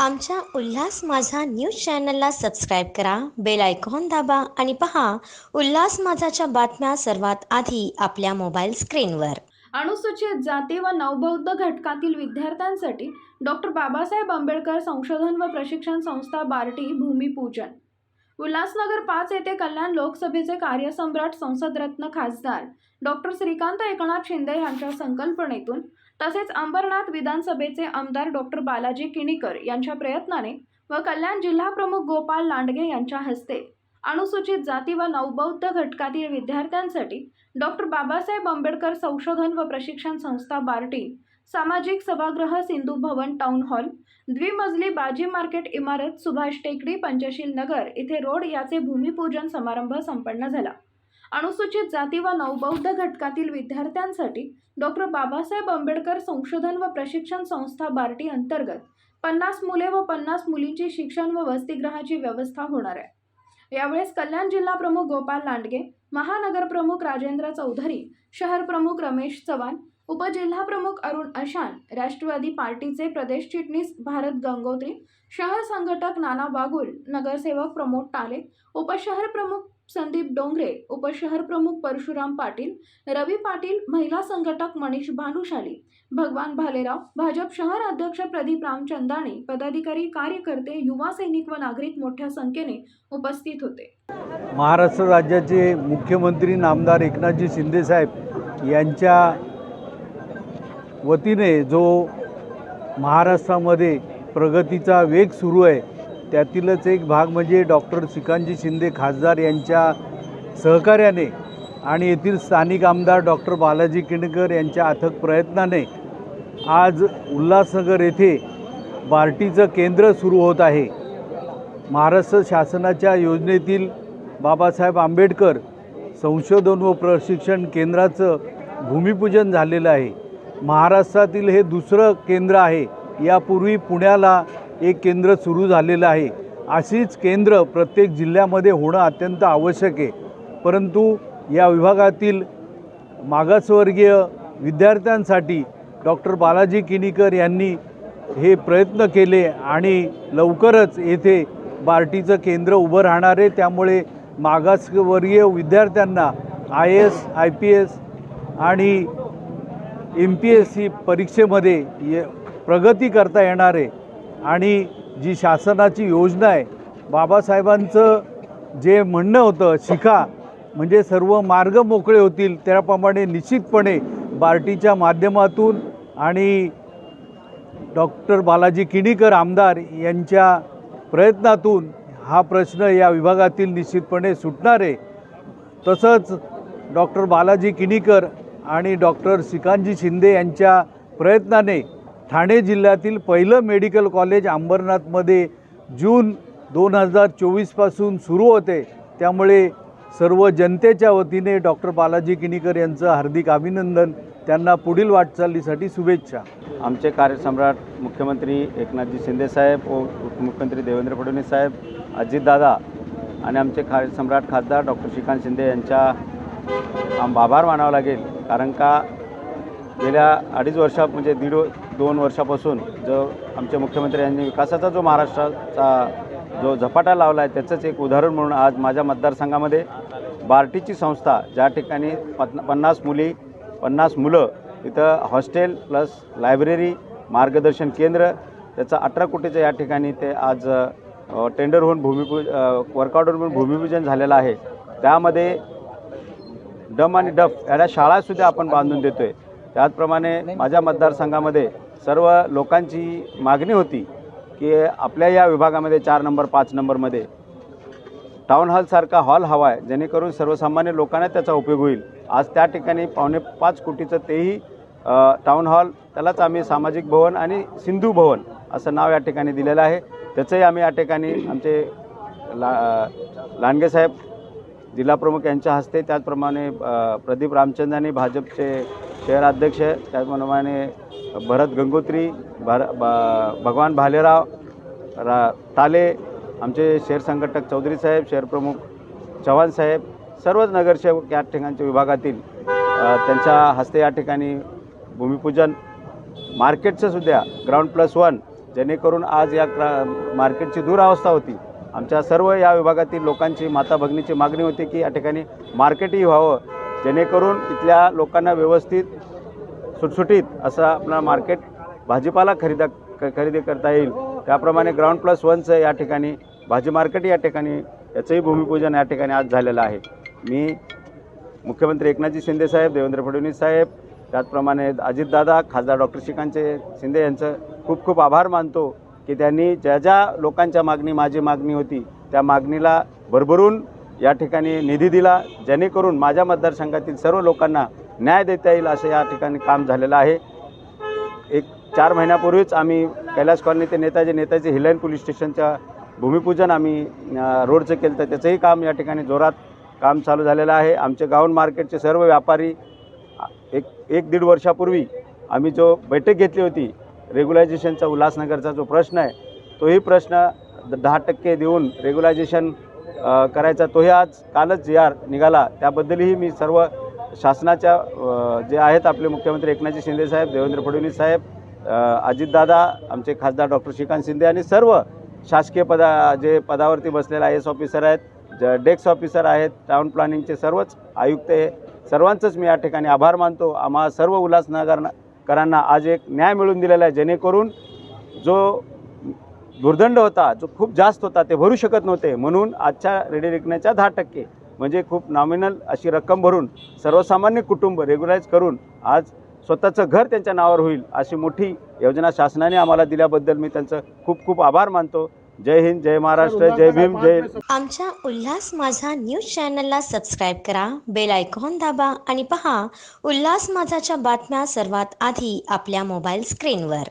आमच्या उल्हास माझा न्यूज चॅनलला सबस्क्राईब करा बेल आयकॉन दाबा आणि पहा उल्हास माझाच्या बातम्या सर्वात आधी आपल्या मोबाईल स्क्रीनवर. अनुसूचित जाती व नवबौद्ध घटकातील विद्यार्थ्यांसाठी डॉक्टर बाबासाहेब आंबेडकर संशोधन व प्रशिक्षण संस्था बार्टी भूमिपूजन. उल्हासनगर पाच येथे कल्याण लोकसभेचे कार्यसम्राट संसदरत्न खासदार डॉक्टर श्रीकांत एकनाथ शिंदे यांच्या संकल्पनेतून तसेच अंबरनाथ विधानसभेचे आमदार डॉक्टर बालाजी किणीकर यांच्या प्रयत्नाने व कल्याण जिल्हाप्रमुख गोपाल लांडगे यांच्या हस्ते अनुसूचित जाती व नवबौद्ध घटकातील विद्यार्थ्यांसाठी डॉक्टर बाबासाहेब आंबेडकर संशोधन व प्रशिक्षण संस्था बार्टी सामाजिक सभागृह सिंधू भवन टाउन हॉल द्विमजली बाजी मार्केट इमारत सुभाष टेकडी पंचशील नगर इथे रोड याचे भूमिपूजन समारंभ संपन्न झाला. अनुसूचित जाती व नवबौद्ध घटकातील विद्यार्थ्यांसाठी डॉक्टर बाबासाहेब आंबेडकर संशोधन व प्रशिक्षण संस्था बार्टी अंतर्गत पन्नास मुले व पन्नास मुलींची शिक्षण व वसतिगृहाची व्यवस्था होणार आहे. यावेळेस कल्याण जिल्हा प्रमुख गोपाल लांडगे महानगर प्रमुख राजेंद्र चौधरी शहर प्रमुख रमेश चव्हाण उपजिल्हा प्रमुख अरुण अशान राष्ट्रवादी पार्टीचे प्रदेश चिटणीस भारत गंगोत्री शहर संघटक नाना बागुल नगरसेवक प्रमोद टाले उपशहर प्रमुख संदीप डोंगरे उपशहर प्रमुख परशुराम पाटील रवी पाटील महिला संघटक मनीष भानुशाली भगवान भालेराव भाजप शहर अध्यक्ष प्रदीप रामचंदाणी पदाधिकारी कार्यकर्ते युवा सैनिक व नागरिक मोठ्या संख्येने उपस्थित होते. महाराष्ट्र राज्याचे मुख्यमंत्री नामदार एकनाथजी शिंदेसाहेब यांच्या वतीने जो महाराष्ट्रामध्ये प्रगतीचा वेग सुरू आहे त्यातीलच एक भाग म्हणजे डॉक्टर श्रीकांतजी शिंदे खासदार यांच्या सहकार्याने आणि येथील स्थानिक आमदार डॉक्टर बालाजी किणकर यांच्या अथक प्रयत्नाने आज उल्हासनगर येथे बार्टीचं केंद्र सुरू होत आहे. महाराष्ट्र शासनाच्या योजनेतील बाबासाहेब आंबेडकर संशोधन व प्रशिक्षण केंद्राचं भूमिपूजन झालेलं आहे. महाराष्ट्रातील हे दुसरं केंद्र आहे. यापूर्वी पुण्याला एक केंद्र सुरू झालेलं आहे. अशीच केंद्र प्रत्येक जिल्ह्यामध्ये होणं अत्यंत आवश्यक आहे. परंतु या विभागातील मागासवर्गीय विद्यार्थ्यांसाठी डॉक्टर बालाजी किनीकर यांनी हे प्रयत्न केले आणि लवकरच येथे बार्टीचं केंद्र उभं राहणार आहे. त्यामुळे मागासवर्गीय विद्यार्थ्यांना I S I P S आणि एम पी एस सी परीक्षेमध्ये ये प्रगती करता येणार आहे. आणि जी शासनाची योजना आहे बाबासाहेबांचं जे म्हणणं होतं शिका म्हणजे सर्व मार्ग मोकळे होतील त्याप्रमाणे निश्चितपणे बार्टीच्या माध्यमातून आणि डॉक्टर बालाजी किणीकर आमदार यांच्या प्रयत्नातून हा प्रश्न या विभागातील निश्चितपणे सुटणार आहे. तसंच डॉक्टर बालाजी किणीकर आणि डॉक्टर श्रीकांतजी शिंदे यांच्या प्रयत्नाने ठाणे जिल्ह्यातील पहिलं मेडिकल कॉलेज अंबरनाथमध्ये जून दोन हजार चोवीसपासून सुरू होते. त्यामुळे सर्व जनतेच्या वतीने डॉक्टर बालाजी किणीकर यांचं हार्दिक अभिनंदन त्यांना पुढील वाटचालीसाठी शुभेच्छा. आमचे कार्यसम्राट मुख्यमंत्री एकनाथजी शिंदेसाहेब व उपमुख्यमंत्री देवेंद्र फडणवीस साहेब अजितदादा आणि आमचे कार्यसम्राट खासदार डॉक्टर श्रीकांत शिंदे यांच्या आम आभार मानावं लागेल. कारण का गेल्या अडीच वर्षा म्हणजे दीड दोन वर्षापासून जो आमचे मुख्यमंत्री यांनी विकासाचा जो महाराष्ट्राचा जो झपाटा लावला आहे त्याचंच एक उदाहरण म्हणून आज माझ्या मतदारसंघामध्ये बार्टीची संस्था ज्या ठिकाणी पन पन्नास मुली पन्नास मुलं इथं हॉस्टेल प्लस लायब्ररी मार्गदर्शन केंद्र त्याचं अठरा कोटीचं या ठिकाणी ते आज टेंडर होऊन भूमिपूज वर्कआउट होऊन भूमिपूजन झालेलं आहे. त्यामध्ये डम आणि डफ या शाळासुद्धा आपण बांधून देतो आहे त्याचप्रमाणे माझ्या मतदारसंघामध्ये सर्व लोकांची मागणी होती की आपल्या या विभागामध्ये चार नंबर पाच नंबरमध्ये टाऊन हॉलसारखा हॉल हवा आहे जेणेकरून सर्वसामान्य लोकांना त्याचा उपयोग होईल. आज त्या ठिकाणी पावणे पाच कोटीचं तेही टाऊन हॉल त्यालाच आम्ही सामाजिक भवन आणि सिंधू भवन असं नाव या ठिकाणी दिलेलं आहे. त्याचंही आम्ही या ठिकाणी आमचे ला लांडगे साहेब जिल्हाप्रमुख यांच्या हस्ते त्याचप्रमाणे प्रदीप प्रदीप आणि भाजपचे शहराध्यक्ष त्याचप्रमाणे भरत गंगोत्री भर भगवान भालेराव रा ताले आमचे शहर संघटक चौधरी साहेब शहरप्रमुख चव्हाण साहेब सर्वच नगरसेवक या ठिकाणच्या विभागातील त्यांच्या हस्ते या ठिकाणी भूमिपूजन मार्केटचं सुद्धा ग्राउंड प्लस वन जेणेकरून आज या क्रा मार्केटची दुरावस्था होती. आमच्या सर्व या विभागातील लोकांची माता भगिनीची मागणी होती की या ठिकाणी मार्केटही व्हावं जेणेकरून इथल्या लोकांना व्यवस्थित सुटसुटीत असं आपला मार्केट भाजीपाला खरेदा क- खरेदी करता येईल. त्याप्रमाणे ग्राउंड प्लस वनचं या ठिकाणी भाजी मार्केट या ठिकाणी याचंही भूमिपूजन या ठिकाणी आज झालेलं आहे. मी मुख्यमंत्री एकनाथजी शिंदे साहेब देवेंद्र फडणवीस साहेब त्याचप्रमाणे अजितदादा खासदार डॉक्टर श्रीकांतचे शिंदे यांचं खूप खूप आभार मानतो. की त्यांनी ज्या ज्या लोकांच्या मागणी माझी मागणी होती त्या मागणीला भरभरून या ठिकाणी निधी दिला जेणेकरून माझ्या मतदारसंघातील सर्व लोकांना न्याय देता येईल असं या ठिकाणी काम झालेलं आहे. एक चार महिन्यापूर्वीच आम्ही कैलास कॉलनी ते नेताजी नेताजी हिलाईन पोलीस स्टेशनच्या भूमिपूजन आम्ही रोडचं केलं तर त्याचंही काम या ठिकाणी जोरात काम चालू झालेलं आहे. आमचे गाऊन मार्केटचे सर्व व्यापारी एक एक दीड वर्षापूर्वी आम्ही जो बैठक घेतली होती रेग्युलायझेशनचा उल्हासनगरचा जो प्रश्न आहे तोही प्रश्न द- दहा टक्के देऊन रेग्युलायझेशन करायचा तोही आज कालच जी आर निघाला. त्याबद्दलही मी सर्व शासनाच्या जे आहेत आपले मुख्यमंत्री एकनाथजी शिंदे साहेब देवेंद्र फडणवीस साहेब अजितदादा आमचे खासदार डॉक्टर श्रीकांत शिंदे आणि सर्व शासकीय पदा जे पदावरती बसलेले आय एस ऑफिसर आहेत ज डेस्क ऑफिसर आहेत टाउन प्लॅनिंगचे सर्वच आयुक्त हे सर्वांचंच मी या ठिकाणी आभार मानतो. आम्हा सर्व करांना आज एक न्याय मिळून दिलेला आहे जेणेकरून जो दुर्दंड होता जो खूप जास्त होता ते भरू शकत नव्हते. म्हणून आजच्या रेडी रेकण्याच्या दहा टक्के म्हणजे खूप नॉमिनल अशी रक्कम भरून सर्वसामान्य कुटुंब रेग्युलाइज करून आज स्वतःचं घर त्यांच्या नावावर होईल अशी मोठी योजना शासनाने आम्हाला दिल्याबद्दल मी त्यांचं खूप खूप आभार मानतो. जय हिंद जय महाराष्ट्र जय भीम जय आमच्या उल्हास माझा न्यूज चॅनलला सबस्क्राईब करा बेल आयकॉन दाबा आणि पहा उल्हास माझाच्या बातम्या सर्वात आधी आपल्या मोबाईल स्क्रीनवर